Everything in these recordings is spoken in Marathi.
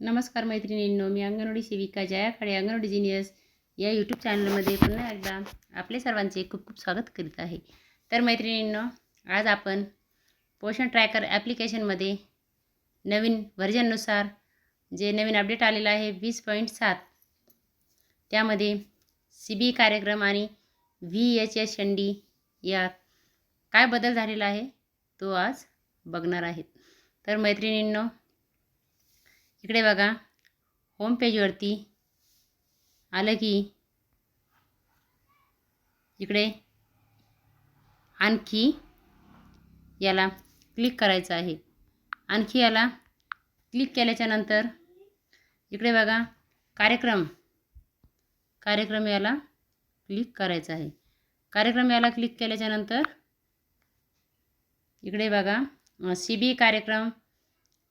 नमस्कार मैत्रिणींनो मी अंगणवाडी सेविका जयाकडे अंगणवाडी जिनियस या यूट्यूब चॅनलमध्ये पुन्हा एकदा आपले सर्वांचे खूप खूप स्वागत करीत आहे. तर मैत्रिणींनो आज आपण पोषण ट्रॅकर ॲप्लिकेशनमध्ये नवीन व्हर्जननुसार जे नवीन अपडेट आलेलं आहे वीस पॉईंट सात त्यामध्ये सी बी कार्यक्रम आणि V H S N D यात काय बदल झालेला आहे तो आज बघणार आहेत. तर मैत्रिणींनो इकडे बघा. होम पेजवरती आलं की इकडे आणखी याला क्लिक करायचं आहे. आणखी याला क्लिक केल्याच्यानंतर इकडे बघा. कार्यक्रम. कार्यक्रम याला क्लिक करायचा आहे. कार्यक्रम याला क्लिक केल्याच्यानंतर इकडे बघा. सी बी कार्यक्रम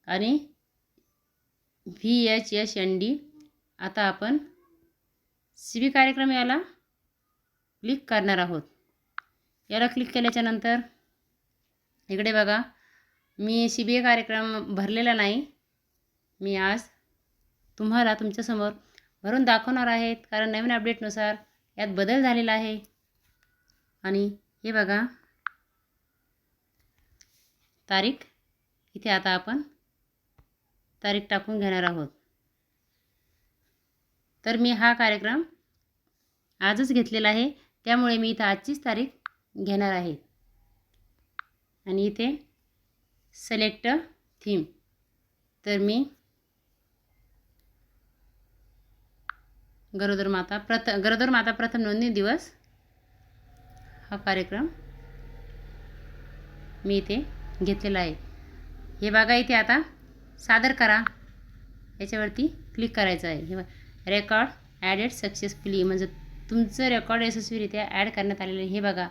आणि V H S N D आता आपण सी बी कार्यक्रम याला क्लिक करणार आहोत. याला क्लिक केल्याच्यानंतर इकडे बघा मी सी बी ए कार्यक्रम भरलेला नाही. मी आज तुम्हाला तुमच्यासमोर भरून दाखवणार आहेत. कारण नवीन अपडेटनुसार यात बदल झालेला आहे. आणि हे बघा तारीख. इथे आता आपण तारीख टाकून घेणार आहोत. तर मी हा कार्यक्रम आजच घेतलेला आहे. त्यामुळे मी इथं आजचीच तारीख घेणार आहे. आणि इथे सिलेक्ट थीम तर मी गरोदर माता प्रथ गरोदर माता प्रथम नोंदणी दिवस हा कार्यक्रम मी इथे घेतलेला आहे. हे बघा इथे आता सादर करा. याच्यावरती क्लिक करायचं आहे. हे रेकॉर्ड ॲडेड सक्सेसफुली म्हणजे तुमचं रेकॉर्ड यशस्वीरित्या ॲड करण्यात आलेलं आहे. हे बघा.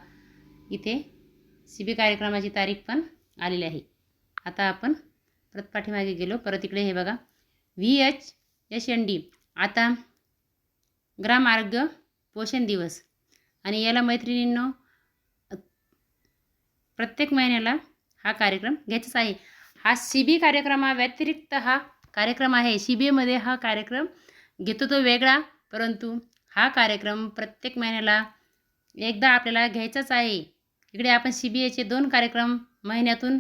इथे सी बी कार्यक्रमाची तारीख पण आलेली आहे. आता आपण परत पाठीमागे गेलो. परत इकडे हे बघा. V H S N D आता ग्राम आरोग्य पोषण दिवस. आणि याला मैत्रिणींनो प्रत्येक महिन्याला हा कार्यक्रम घ्यायचाच आहे. हा सी बी कार्यक्रमाव्यतिरिक्त हा कार्यक्रम आहे. सी बी एमध्ये हा कार्यक्रम घेतो तो वेगळा परंतु हा कार्यक्रम प्रत्येक महिन्याला एकदा आपल्याला घ्यायचाच आहे. इकडे आपण सी बी एचे दोन कार्यक्रम महिन्यातून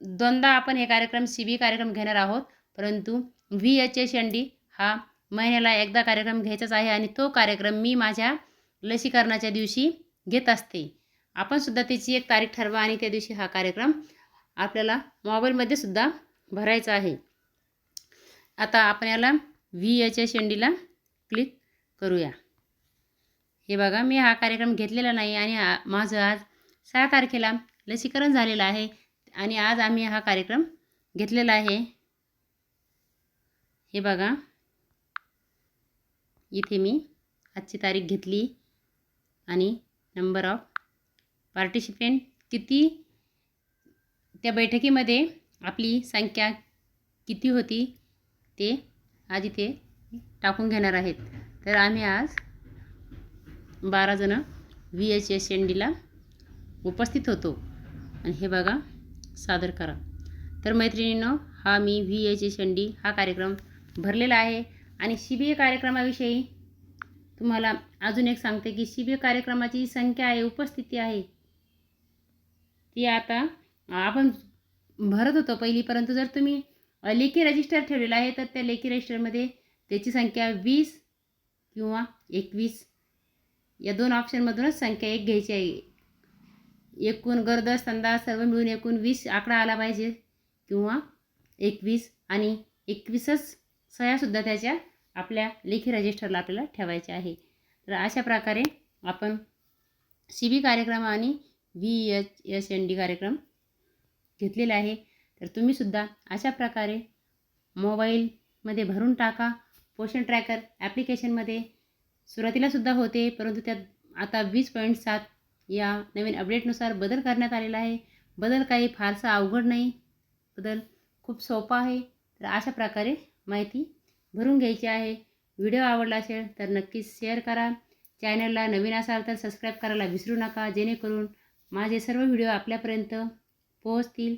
दोनदा आपण हे कार्यक्रम सी बी कार्यक्रम घेणार आहोत. परंतु V H S N D हा महिन्याला एकदा कार्यक्रम घ्यायचाच आहे आणि तो कार्यक्रम मी माझ्या लसीकरणाच्या दिवशी घेत असते. आपण सुद्धा त्याची एक तारीख ठरवा आणि त्या दिवशी हा कार्यक्रम आपल्याला मोबाईलमध्ये सुद्धा भरायचं आहे. आता आपण याला व्ही एच एस एन डीला क्लिक करूया. हे बघा मी हा कार्यक्रम घेतलेला नाही आणि माझं आज सहा तारखेला लसीकरण झालेलं आहे आणि आज आम्ही हा कार्यक्रम घेतलेला आहे. हे बघा. इथे मी आजची तारीख घेतली आणि नंबर ऑफ पार्टिसिपेंट किती त्या बैठकीमध्ये आपली संख्या किती होती ते आज इथे टाकून घेणार आहेत. तर आम्ही आज बारा जणं व्ही एच एस एन डीला उपस्थित होतो. आणि हे बघा सादर करा. तर मैत्रिणींनो हा मी V H S N D हा कार्यक्रम भरलेला आहे. आणि सी ए कार्यक्रमाविषयी तुम्हाला अजून एक सांगते की सी ए कार्यक्रमाची संख्या आहे उपस्थिती आहे ती आता आपण भरत होतो पहिली परंतु जर तुम्ही लेखी रजिस्टर ठेवलेलं आहे तर त्या लेखी रजिस्टरमध्ये त्याची संख्या वीस किंवा एकवीस या दोन ऑप्शनमधूनच संख्या एक घ्यायची आहे. एकूण गर्द संदा सर्व मिळून एकूण वीस आकडा आला पाहिजे किंवा एकवीस आणि एकवीसच सह्यासुद्धा त्याच्या आपल्या लेखी रजिस्टरला आपल्याला ठेवायचे आहे. तर अशा प्रकारे आपण सी बी कार्यक्रम आणि V H S N D कार्यक्रम घेतलेला आहे तर तुम्हीसुद्धा अशा प्रकारे मोबाईलमध्ये भरून टाका. पोषण ट्रॅकर ॲप्लिकेशनमध्ये सुरुवातीलासुद्धा होते परंतु त्यात आता वीस पॉईंट सात या नवीन अपडेटनुसार बदल करण्यात आलेला आहे. बदल काही फारसा अवघड नाही. बदल खूप सोपा आहे. तर अशा प्रकारे माहिती भरून घ्यायची आहे. व्हिडिओ आवडला असेल तर नक्कीच शेअर करा. चॅनलला नवीन असाल तर सबस्क्राईब करायला विसरू नका. जेणेकरून माझे सर्व व्हिडिओ आपल्यापर्यंत पोहोचतील.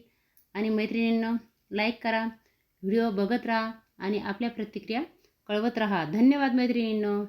आणि मैत्रिणींना लाईक करा व्हिडिओ बघत राहा आणि आपल्या प्रतिक्रिया कळवत राहा. धन्यवाद मैत्रिणींनो.